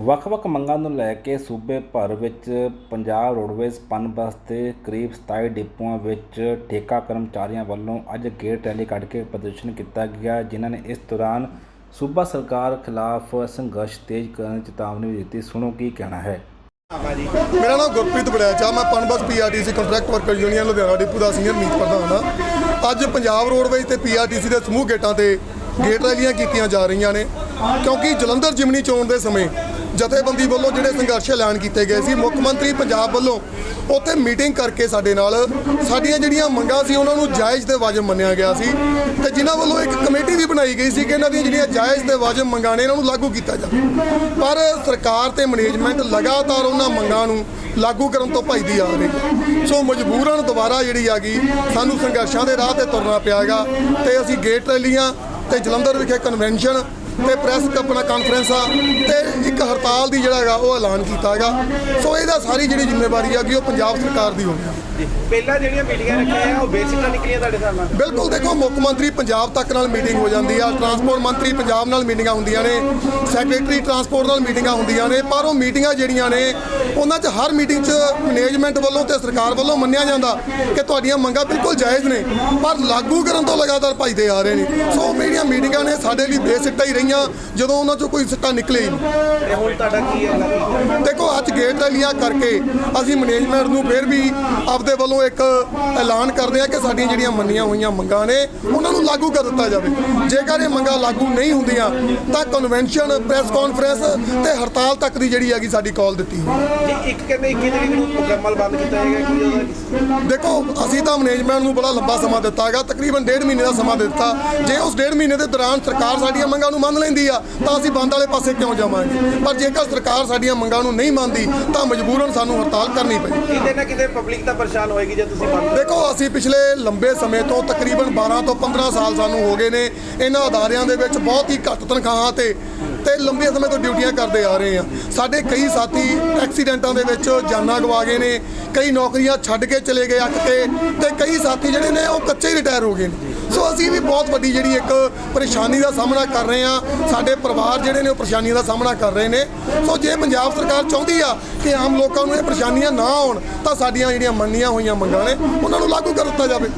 ਵੱਖ-ਵੱਖ ਮੰਗਾਂ ਨੂੰ ਲੈ ਕੇ ਸੂਬੇ ਭਰ ਵਿੱਚ ਪੰਜਾਬ ਰੋਡਵੇਜ਼, ਪਨ ਬੱਸ ਦੇ ਕਰੀਬ 27 ਡਿਪੂਆਂ ਵਿੱਚ ਠੇਕਾ ਕਰਮਚਾਰੀਆਂ ਵੱਲੋਂ ਅੱਜ ਗੇਟ ਰੈਲੀ ਕੱਢ ਕੇ ਪ੍ਰਦਰਸ਼ਨ ਕੀਤਾ ਗਿਆ, ਜਿਨ੍ਹਾਂ ਨੇ ਇਸ ਦੌਰਾਨ ਸੂਬਾ ਸਰਕਾਰ ਖਿਲਾਫ ਸੰਘਰਸ਼ ਤੇਜ਼ ਕਰਨ ਦੀ ਚੇਤਾਵਨੀ ਵੀ ਦਿੱਤੀ। ਸੁਣੋ ਕੀ ਕਹਿਣਾ ਹੈ। ਮੇਰਾ ਨਾਮ ਗੁਰਪ੍ਰੀਤ ਬੜਿਆਚਾ ਮੈਂ Punbus PRTC contract worker union Ludhiana depot ਦਾ ਸੀਨੀਅਰ ਮੀਤ ਪ੍ਰਧਾਨ ਹਾਂ। ਅੱਜ ਪੰਜਾਬ ਰੋਡਵੇਜ਼ ਤੇ ਪੀਆਰਟੀਸੀ ਦੇ ਸਮੂਹ ਗੇਟਾਂ ਤੇ ਗੇਟ ਰੈਲੀਆਂ ਕੀਤੀਆਂ ਜਾ ਰਹੀਆਂ ਨੇ। ਕਿਉਂਕਿ ਜਲੰਧਰ ਜਿਮਨੀ ਚੋਣ ਦੇ ਸਮੇਂ ਜਥੇਬੰਦੀ ਵੱਲੋਂ ਜਿਹੜੇ ਸੰਘਰਸ਼ ਐਲਾਨ ਕੀਤੇ ਗਏ ਸੀ, ਮੁੱਖ ਮੰਤਰੀ ਪੰਜਾਬ ਵੱਲੋਂ ਉੱਥੇ ਮੀਟਿੰਗ ਕਰਕੇ ਸਾਡੇ ਨਾਲ ਸਾਡੀਆਂ ਜਿਹੜੀਆਂ ਮੰਗਾਂ ਸੀ, ਉਹਨਾਂ ਨੂੰ ਜਾਇਜ਼ ਤੇ ਵਾਜਬ ਮੰਨਿਆ ਗਿਆ ਸੀ ਤੇ ਜਿਨ੍ਹਾਂ ਵੱਲੋਂ ਇੱਕ ਕਮੇਟੀ ਵੀ ਬਣਾਈ ਗਈ ਸੀ ਕਿ ਇਹਨਾਂ ਦੀਆਂ ਜਿਹੜੀਆਂ ਜਾਇਜ਼ ਤੇ ਵਾਜਬ ਮੰਗਾਂ ਨੇ, ਇਹਨਾਂ ਨੂੰ ਲਾਗੂ ਕੀਤਾ ਜਾਵੇ। ਪਰ ਸਰਕਾਰ ਤੇ ਮੈਨੇਜਮੈਂਟ ਲਗਾਤਾਰ ਉਹਨਾਂ ਮੰਗਾਂ ਨੂੰ ਲਾਗੂ ਕਰਨ ਤੋਂ ਭੱਜਦੀ ਆ ਰਹੀ ਹੈ। ਸੋ ਮਜਬੂਰਨ ਦੁਬਾਰਾ ਜਿਹੜੀ ਆ ਗਈ, ਸਾਨੂੰ ਸੰਘਰਸ਼ਾਂ ਦੇ ਰਾਹ ਤੇ ਤੁਰਨਾ ਪਿਆਗਾ ਤੇ ਅਸੀਂ ਗੇਟ ਰੈਲੀਆਂ ਤੇ ਜਲੰਧਰ ਵਿਖੇ ਕਨਵੈਨਸ਼ਨ ਤੇ ਪ੍ਰੈਸ ਆਪਣਾ ਕਾਨਫਰੰਸਾਂ ਤੇ ਇੱਕ ਹੜਤਾਲ ਦੀ ਜਿਹੜਾ ਹੈਗਾ ਉਹ ਐਲਾਨ ਕੀਤਾ ਹੈਗਾ। ਸੋ ਇਹਦਾ ਸਾਰੀ ਜਿਹੜੀ ਜ਼ਿੰਮੇਵਾਰੀ ਹੈਗੀ ਉਹ ਪੰਜਾਬ ਸਰਕਾਰ ਦੀ ਹੋਣੀ ਹੈ ਪਹਿਲਾਂ ਜਿਹੜੀਆਂ ਮੀਟਿੰਗਾਂ ਰੱਖੀਆਂ ਆ ਉਹ ਬੇਸਿਕ ਨਾਲ ਨਿਕਲੀਆਂ ਤੁਹਾਡੇ ਨਾਲ? ਬਿਲਕੁਲ ਦੇਖੋ ਮੁੱਖ ਮੰਤਰੀ ਪੰਜਾਬ ਤੱਕ ਨਾਲ ਮੀਟਿੰਗ ਹੋ ਜਾਂਦੀ ਆ। ਟਰਾਂਸਪੋਰਟ ਮੰਤਰੀ ਪੰਜਾਬ ਨਾਲ ਮੀਟਿੰਗਾਂ ਹੁੰਦੀਆਂ ਨੇ। ਸੈਕਟਰੀ ਟਰਾਂਸਪੋਰਟ ਨਾਲ ਮੀਟਿੰਗਾਂ ਹੁੰਦੀਆਂ ਨੇ। ਪਰ ਉਹ ਮੀਟਿੰਗਾਂ ਜਿਹੜੀਆਂ ਨੇ ਉਹਨਾਂ 'ਚ ਹਰ ਮੀਟਿੰਗ 'ਚ ਮੈਨੇਜਮੈਂਟ ਵੱਲੋਂ ਤੇ ਸਰਕਾਰ ਵੱਲੋਂ ਮੰਨਿਆ ਜਾਂਦਾ ਕਿ ਤੁਹਾਡੀਆਂ ਮੰਗਾਂ ਬਿਲਕੁਲ ਜਾਇਜ਼ ਨੇ। ਪਰ ਲਾਗੂ ਕਰਨ ਤੋਂ ਲਗਾਤਾਰ ਭੱਜਦੇ ਆ ਰਹੇ ਨੇ। ਸੋ ਮੇਰੀਆਂ ਮੀਟਿੰਗਾਂ ਨੇ ਸਾਡੇ ਲਈ ਬੇਸਿੱਟਾ ਹੀ ਰਹੀਆਂ ਜਦੋਂ ਉਹਨਾਂ 'ਚੋਂ ਕੋਈ ਸਿੱਟਾ ਨਿਕਲੇ ਹੀ ਨਹੀਂ। ਤੁਹਾਡਾ ਕੀ ਹੈ? ਦੇਖੋ ਅੱਜ ਗੇਟ ਰੈਲੀਆਂ ਕਰਕੇ ਅਸੀਂ ਮੈਨੇਜਮੈਂਟ ਨੂੰ ਫਿਰ ਵੀ ਆਪਦੇ ਵੱਲੋਂ ਇੱਕ ਐਲਾਨ ਕਰਦੇ ਆ ਕਿ ਸਾਡੀਆਂ ਜਿਹੜੀਆਂ ਮੰਨੀਆਂ ਹੋਈਆਂ ਮੰਗਾਂ ਨੇ ਉਹਨਾਂ ਨੂੰ ਲਾਗੂ ਕਰ ਦਿੱਤਾ ਜਾਵੇ। ਜੇਕਰ ਇਹ ਮੰਗਾਂ ਲਾਗੂ ਨਹੀਂ ਹੁੰਦੀਆਂ ਤਾਂ ਕਨਵੈਨਸ਼ਨ ਪ੍ਰੈਸ ਕਾਨਫਰੰਸ ਤੇ ਹੜਤਾਲ ਤੱਕ ਦੀ ਜਿਹੜੀ ਹੈਗੀ ਸਾਡੀ ਕਾਲ ਦਿੱਤੀ ਹੋਈ ਇੱਕ ਕਹਿੰਦੇ 21 ਤਰੀਕ ਨੂੰ ਮੁਕੰਮਲ ਬੰਦ ਕੀਤਾ ਜਾਏਗਾ ਕੀ ਦੇਖੋ ਅਸੀਂ ਤਾਂ ਮੈਨੇਜਮੈਂਟ ਨੂੰ ਬੜਾ ਲੰਬਾ ਸਮਾਂ ਦਿੱਤਾ ਹੈਗਾ ਤਕਰੀਬਨ ਡੇਢ ਮਹੀਨੇ ਦਾ ਸਮਾਂ ਦਿੱਤਾ। ਜੇ ਉਸ ਡੇਢ ਮਹੀਨੇ ਦੇ ਦੌਰਾਨ ਸਰਕਾਰ ਸਾਡੀਆਂ ਮੰਗਾਂ ਨੂੰ ਮੰਨ ਲੈਂਦੀ ਆ ਤਾਂ ਅਸੀਂ ਬੰਦ ਵਾਲੇ ਪਾਸੇ ਕਿਉਂ ਜਾਵਾਂਗੇ? ਪਰ ਜੇਕਰ ਸਰਕਾਰ ਸਾਡੀਆਂ ਮੰਗਾਂ ਨੂੰ ਨਹੀਂ ਮੰਨਦੀ ਤਾਂ ਮਜਬੂਰਨ ਸਾਨੂੰ ਹੜਤਾਲ ਕਰਨੀ ਪਈ। ਕਿਤੇ ਨਾ ਕਿਤੇ ਪਬਲਿਕ ਤਾਂ ਪਰੇਸ਼ਾਨ ਹੋਏਗੀ ਜੇ ਤੁਸੀਂ ਬੰਦ ਦੇਖੋ ਅਸੀਂ ਪਿਛਲੇ ਲੰਬੇ ਸਮੇਂ ਤੋਂ ਤਕਰੀਬਨ 12 ਤੋਂ 15 ਸਾਲ ਸਾਨੂੰ ਹੋ ਗਏ ਨੇ। ਇਹਨਾਂ ਅਦਾਰਿਆਂ ਦੇ ਵਿੱਚ ਬਹੁਤ ਹੀ ਘੱਟ ਤਨਖਾਹਾਂ ਤੇ ਤੇ ਲੰਬੇ ਸਮੇਂ ਤੋਂ ਡਿਊਟੀਆਂ ਕਰਦੇ ਆ ਰਹੇ ਆ। ਸਾਡੇ ਕਈ ਸਾਥੀ ਐਕਸੀਡੈਂਟਾਂ ਦੇ ਵਿੱਚ ਜਾਨਾਂ ਗਵਾ ਗਏ ਨੇ, ਕਈ ਨੌਕਰੀਆਂ ਛੱਡ ਕੇ ਚਲੇ ਗਏ ਅੱਕ ਕੇ ਤੇ ਕਈ ਸਾਥੀ ਜਿਹੜੇ ਨੇ ਉਹ ਕੱਚੇ ਰਿਟਾਇਰ ਹੋ ਗਏ ਨੇ। ਸੋ ਅਸੀਂ ਵੀ ਬਹੁਤ ਵੱਡੀ ਜਿਹੜੀ ਇੱਕ ਪਰੇਸ਼ਾਨੀ ਦਾ ਸਾਹਮਣਾ ਕਰ ਰਹੇ ਆ। ਸਾਡੇ ਪਰਿਵਾਰ ਜਿਹੜੇ ਨੇ ਉਹ ਪਰੇਸ਼ਾਨੀਆਂ ਦਾ ਸਾਹਮਣਾ ਕਰ ਰਹੇ ਨੇ। ਸੋ ਜੇ ਪੰਜਾਬ ਸਰਕਾਰ ਚਾਹੁੰਦੀ ਆ ਕਿ ਆਮ ਲੋਕਾਂ ਨੂੰ ਇਹ ਪਰੇਸ਼ਾਨੀਆਂ ਨਾ ਆਉਣ, ਤਾਂ ਸਾਡੀਆਂ ਜਿਹੜੀਆਂ ਮੰਨੀਆਂ ਹੋਈਆਂ ਮੰਗਾਂ ਨੇ, ਉਹਨਾਂ ਨੂੰ ਲਾਗੂ ਕਰ ਦਿੱਤਾ ਜਾਵੇ।